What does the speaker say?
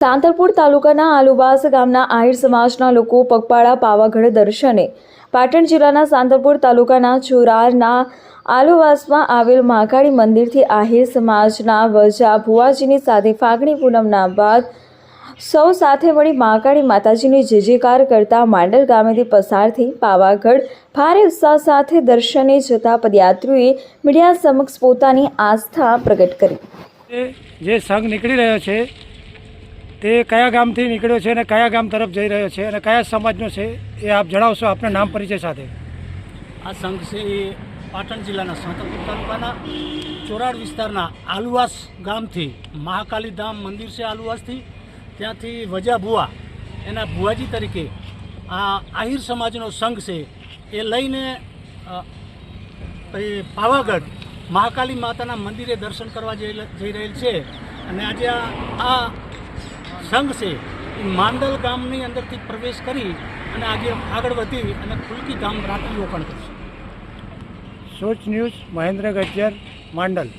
સાંતલપુર તાલુકાના આલુબાસ ગામના આહિર સમાજના લોકો પગપાળા પાવાગઢ દર્શને પાટણ જિલ્લાના સાંતલપુર તાલુકાના ચોરારના આલુવાસમાં આવેલ મહાકાળી મંદિરથી આહિર સમાજના વજા ભુવાજીની સાથે ફાગણી પૂનમના બાદ સૌ સાથે મળી મહાકાળી માતાજીની જય જયકાર કરતા માંડલ ગામેથી પસાર થઈ પાવાગઢ ભારે ઉત્સાહ સાથે દર્શને જતા પદયાત્રીઓએ મીડિયા સમક્ષ પોતાની આસ્થા પ્રગટ કરી. જે સંઘ નીકળી રહ્યો છે તે કયા ગામથી નીકળ્યો છે અને કયા ગામ તરફ જઈ રહ્યો છે અને કયા સમાજનો છે એ આપ જણાવશો આપના નામ પરિચય સાથે. આ સંઘ છે એ પાટણ જિલ્લાના સાંતલપુર તાલુકાના ચોરાડ વિસ્તારના આલુવાસ ગામથી, મહાકાલી ધામ મંદિર છે આલુવાસથી. ત્યાંથી વજા ભુવા એના ભુવાજી તરીકે આ આહિર સમાજનો સંઘ છે એ લઈને પાવાગઢ મહાકાલી માતાના મંદિરે દર્શન કરવા જઈ રહેલ છે. અને આજે આ સંઘ છે, એ માંડલ ગામની અંદરથી પ્રવેશ કરી અને આજે આગળ વધી અને ખુલકી ગામ રાત્રિ રોકાણ કરશે. સોચ ન્યૂઝ મહેન્દ્ર ગજ્જર માંડલ.